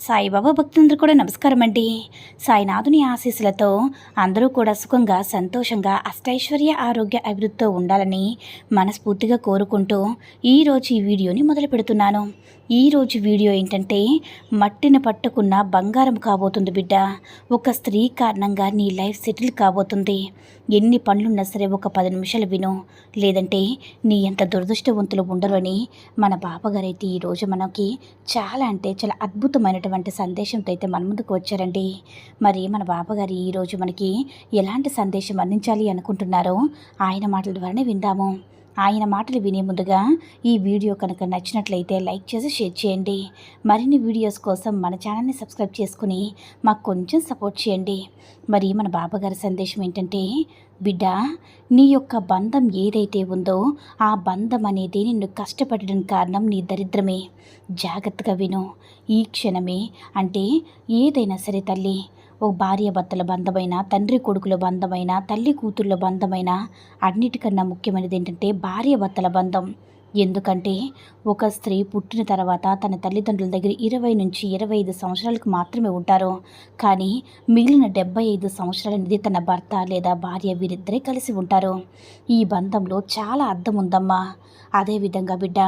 సాయిబాబా భక్తులందరూ కూడా నమస్కారం అండి. సాయినాథుని ఆశీస్సులతో అందరూ కూడా సుఖంగా సంతోషంగా అష్టైశ్వర్య ఆరోగ్య అభివృద్ధితో ఉండాలని మనస్ఫూర్తిగా కోరుకుంటూ ఈరోజు ఈ వీడియోని మొదలు పెడుతున్నాను. ఈరోజు వీడియో ఏంటంటే మట్టిని పట్టుకున్న బంగారం కాబోతుంది బిడ్డ. ఒక స్త్రీ కారణంగా నీ లైఫ్ సెటిల్ కాబోతుంది. ఎన్ని పనులున్నా సరే ఒక పది నిమిషాలు విను. లేదంటే నీ ఎంత దురదృష్టవంతులు ఉండరు అని మన బాబాగారైతే ఈరోజు మనకి చాలా అంటే చాలా అద్భుతమైన అనేటువంటి సందేశంతో అయితే మన ముందుకు వచ్చారండి. మరి మన బాబాగారు ఈరోజు మనకి ఎలాంటి సందేశం అందించాలి అనుకుంటున్నారో ఆయన మాటల ద్వారానే విందాము. ఆయన మాటలు వినే ముందుగా ఈ వీడియో కనుక నచ్చినట్లయితే లైక్ చేసి షేర్ చేయండి. మరిన్ని వీడియోస్ కోసం మన ఛానల్ని సబ్స్క్రైబ్ చేసుకుని మాకు కొంచెం సపోర్ట్ చేయండి. మరి మన బాబాగారి సందేశం ఏంటంటే బిడ్డ నీ యొక్క బంధం ఏదైతే ఉందో ఆ బంధం అనేది నిన్ను కష్టపడడం కారణం నీ దరిద్రమే. జాగ్రత్తగా విను. ఈ క్షణమే అంటే ఏదైనా సరే తల్లి ఓ భార్య భర్తల బంధమైన తండ్రి కొడుకుల బంధమైన తల్లి కూతుర్ల బంధమైన అన్నిటికన్నా ముఖ్యమైనది ఏంటంటే భార్య భర్తల బంధం. ఎందుకంటే ఒక స్త్రీ పుట్టిన తర్వాత తన తల్లిదండ్రుల దగ్గర ఇరవై నుంచి ఇరవై ఐదు సంవత్సరాలకు మాత్రమే ఉంటారు. కానీ మిగిలిన డెబ్బై ఐదు సంవత్సరాల అనేది తన భర్త లేదా భార్య వీరిద్దరే కలిసి ఉంటారు. ఈ బంధంలో చాలా అర్థం ఉందమ్మా. అదేవిధంగా బిడ్డ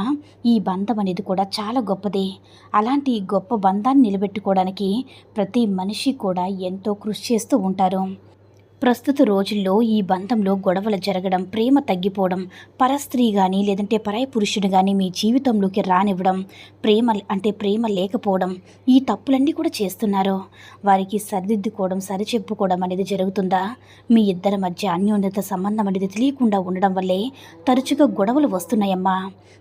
ఈ బంధం అనేది కూడా చాలా గొప్పది. అలాంటి గొప్ప బంధాన్ని నిలబెట్టుకోవడానికి ప్రతి మనిషి కూడా ఎంతో కృషి చేస్తూ ఉంటారు. ప్రస్తుత రోజుల్లో ఈ బంధంలో గొడవలు జరగడం ప్రేమ తగ్గిపోవడం పరస్త్రీ కానీ లేదంటే పరాయి పురుషుడు కానీ మీ జీవితంలోకి రానివ్వడం ప్రేమ అంటే ప్రేమ లేకపోవడం ఈ తప్పులన్నీ కూడా చేస్తున్నారు? వారికి సరిదిద్దుకోవడం సరిచెప్పుకోవడం అనేది జరుగుతుందా? మీ ఇద్దరి మధ్య అన్యోన్యత సంబంధం అనేది తెలియకుండా ఉండడం వల్లే తరచుగా గొడవలు వస్తున్నాయమ్మా.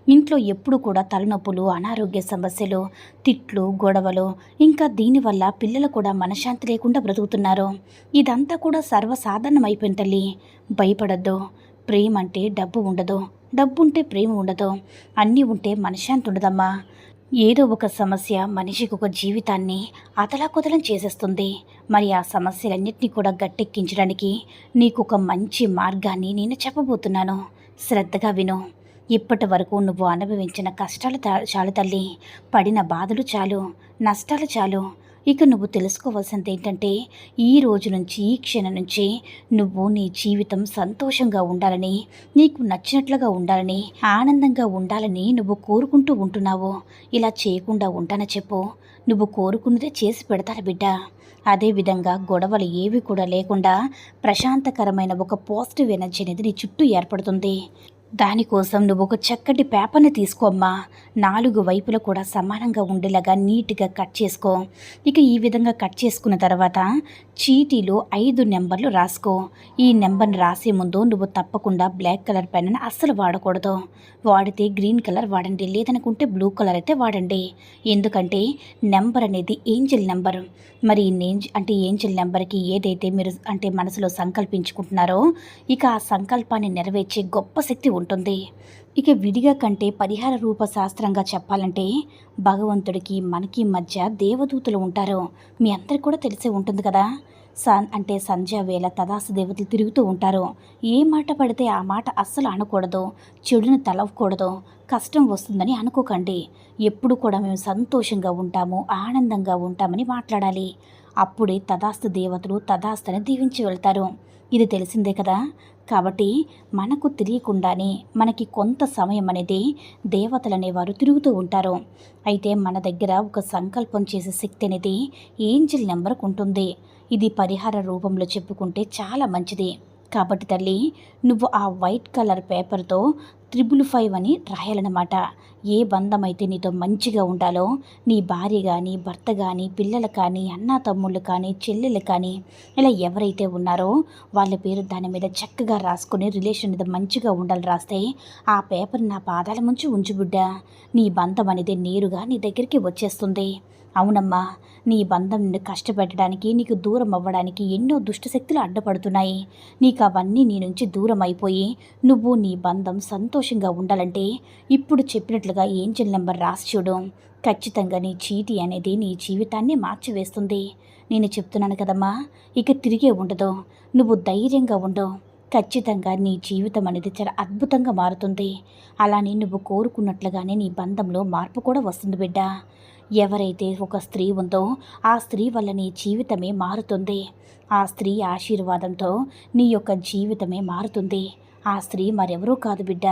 ఇంట్లో ఎప్పుడు కూడా తలనొప్పులు అనారోగ్య సమస్యలు తిట్లు గొడవలు ఇంకా దీనివల్ల పిల్లలు కూడా మనశ్శాంతి లేకుండా బ్రతుకుతున్నారు? ఇదంతా కూడా సర్వ సర్వసాధారణమైపోయిన తల్లి. భయపడద్దు. ప్రేమ అంటే డబ్బు ఉండదు. డబ్బు ఉంటే ప్రేమ ఉండదు. అన్నీ ఉంటే మనశ్శాంతి ఉండదమ్మా. ఏదో ఒక సమస్య మనిషికి ఒక జీవితాన్ని అతలాకుతలం చేసేస్తుంది. మరి ఆ సమస్యలన్నింటినీ కూడా గట్టెక్కించడానికి నీకు ఒక మంచి మార్గాన్ని నేను చెప్పబోతున్నాను. శ్రద్ధగా విను. ఇప్పటి వరకు నువ్వు అనుభవించిన కష్టాలు చాలు తల్లి. పడిన బాధలు చాలు. నష్టాలు చాలు. ఇక నువ్వు తెలుసుకోవాల్సింది ఏంటంటే ఈ రోజు నుంచి ఈ క్షణం నుంచి నువ్వు నీ జీవితం సంతోషంగా ఉండాలని నీకు నచ్చినట్లుగా ఉండాలని ఆనందంగా ఉండాలని నువ్వు కోరుకుంటూ ఉంటున్నావు. ఇలా చేయకుండా ఉంటానని చెప్పు. నువ్వు కోరుకున్నదే చేసి పెడతాను బిడ్డ. అదేవిధంగా గొడవలు ఏవి కూడా లేకుండా ప్రశాంతకరమైన ఒక పాజిటివ్ ఎనర్జీ అనేది నీ చుట్టూ ఏర్పడుతుంది. దానికోసం నువ్వు ఒక చక్కటి పేపర్ని తీసుకోమ్మా నాలుగు వైపులా కూడా సమానంగా ఉండేలాగా నీట్గా కట్ చేసుకో. ఇక ఈ విధంగా కట్ చేసుకున్న తర్వాత చీటీలో ఐదు నెంబర్లు రాసుకో. ఈ నెంబర్ని రాసే ముందు నువ్వు తప్పకుండా బ్లాక్ కలర్ పెన్ను అస్సలు వాడకూడదు. వాడితే గ్రీన్ కలర్ వాడండి లేదనుకుంటే బ్లూ కలర్ అయితే వాడండి. ఎందుకంటే నెంబర్ అనేది ఏంజిల్ నెంబర్. మరి నేంజ్ అంటే ఏంజిల్ నెంబర్కి ఏదైతే మీరు అంటే మనసులో సంకల్పించుకుంటున్నారో ఇక ఆ సంకల్పాన్ని నెరవేర్చే గొప్ప శక్తి ఉంటుంది. ఇక విడిగా కంటే పరిహార రూప శాస్త్రంగా చెప్పాలంటే భగవంతుడికి మనకి మధ్య దేవదూతలు ఉంటారు. మీ అందరికి కూడా తెలిసే ఉంటుంది కదా. సన్ అంటే సంధ్య వేళ తదాసు దేవతలు తిరుగుతూ ఉంటారు. ఏ మాట పడితే ఆ మాట అస్సలు అనకూడదు. చెడుని తలవకూడదు. కష్టం వస్తుందని అనుకోకండి. ఎప్పుడు కూడా మేము సంతోషంగా ఉంటాము ఆనందంగా ఉంటామని మాట్లాడాలి. అప్పుడే తదాస్తు దేవతలు తదాస్తని దీవించి వెళ్తారు. ఇది తెలిసిందే కదా. కాబట్టి మనకు తెలియకుండానే మనకి కొంత సమయం అనేది దేవతలు అనేవారు తిరుగుతూ ఉంటారు. అయితే మన దగ్గర ఒక సంకల్పం చేసే శక్తి అనేది ఏంజిల్ నెంబర్కు ఉంటుంది. ఇది పరిహార రూపంలో చెప్పుకుంటే చాలా మంచిది. కాబట్టి తల్లి నువ్వు ఆ వైట్ కలర్ పేపర్తో త్రిబుల్ ఫైవ్ అని రాయాలన్నమాట. ఏ బంధం అయితే నీతో మంచిగా ఉండాలో నీ భార్య కానీ భర్త కానీ పిల్లలు కానీ అన్న తమ్ముళ్ళు కానీ చెల్లెలు కానీ ఇలా ఎవరైతే ఉన్నారో వాళ్ళ పేరు దాని మీద చక్కగా రాసుకుని రిలేషన్ మీద మంచిగా ఉండాలి రాస్తే ఆ పేపర్ నా పాదాల ముంచి ఉంచు బిడ్డ. నీ బంధం అనేది నేరుగా నీ దగ్గరికి వచ్చేస్తుంది. అవునమ్మా నీ బంధం నిన్ను కష్టపెట్టడానికి నీకు దూరం అవ్వడానికి ఎన్నో దుష్టశక్తులు అడ్డపడుతున్నాయి. నీకు అవన్నీ నీ నుంచి దూరం అయిపోయి నువ్వు నీ బంధం సంతోషంగా ఉండాలంటే ఇప్పుడు చెప్పినట్లుగా ఏంజల్ నెంబర్ రాసి చూడు. ఖచ్చితంగా నీ చీటీ అనేది నీ జీవితాన్ని మార్చివేస్తుంది. నేను చెప్తున్నాను కదమ్మా ఇక తిరిగే ఉండదు. నువ్వు ధైర్యంగా ఉండు. ఖచ్చితంగా నీ జీవితం అనేది చాలా అద్భుతంగా మారుతుంది. అలానే నువ్వు కోరుకున్నట్లుగానే నీ బంధంలో మార్పు కూడా వస్తుంది బిడ్డ. ఎవరైతే ఒక స్త్రీ ఉందో ఆ స్త్రీ వల్ల నీ జీవితమే మారుతుంది. ఆ స్త్రీ ఆశీర్వాదంతో నీ యొక్క జీవితమే మారుతుంది. ఆ స్త్రీ మరెవరూ కాదు బిడ్డ.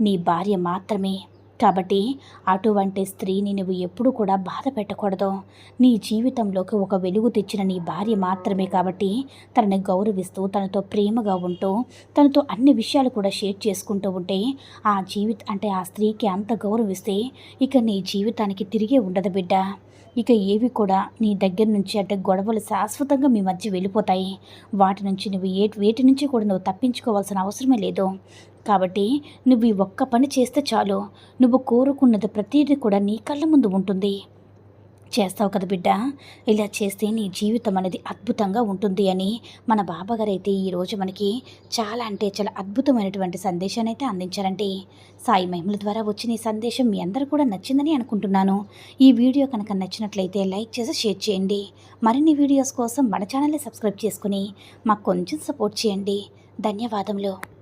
నీ భార్య మాత్రమే. కాబట్టి అటువంటి స్త్రీని నువ్వు ఎప్పుడు కూడా బాధ పెట్టకూడదు. నీ జీవితంలోకి ఒక వెలుగు తెచ్చిన నీ భార్య మాత్రమే కాబట్టి తనని గౌరవిస్తూ తనతో ప్రేమగా ఉంటూ తనతో అన్ని విషయాలు కూడా షేర్ చేసుకుంటూ ఉంటే ఆ జీవిత అంటే ఆ స్త్రీకి అంత గౌరవిస్తే ఇక నీ జీవితానికి తిరిగే ఉండదు బిడ్డ. ఇక ఏవి కూడా నీ దగ్గర నుంచి అంటే గొడవలు శాశ్వతంగా మీ మధ్య వెళ్ళిపోతాయి. వాటి నుంచి నువ్వు ఏ వేటి నుంచి కూడా నువ్వు తప్పించుకోవాల్సిన అవసరమే లేదు. కాబట్టి నువ్వు ఈ ఒక్క పని చేస్తే చాలు. నువ్వు కోరుకున్నది ప్రతిదీ కూడా నీ కళ్ళ ముందు ఉంటుంది. చేస్తావు కదా బిడ్డ? ఇలా చేస్తే నీ జీవితం అనేది అద్భుతంగా ఉంటుంది అని మన బాబాగారు అయితే ఈరోజు మనకి చాలా అంటే చాలా అద్భుతమైనటువంటి సందేశాన్ని అయితే అందించారండి సాయి మహిమల ద్వారా వచ్చిన ఈ సందేశం మీ అందరూ కూడా నచ్చిందని అనుకుంటున్నాను. ఈ వీడియో కనుక నచ్చినట్లయితే లైక్ చేసి షేర్ చేయండి. మరిన్ని వీడియోస్ కోసం మన ఛానల్ని సబ్స్క్రైబ్ చేసుకుని మాకు కొంచెం సపోర్ట్ చేయండి. ధన్యవాదములు.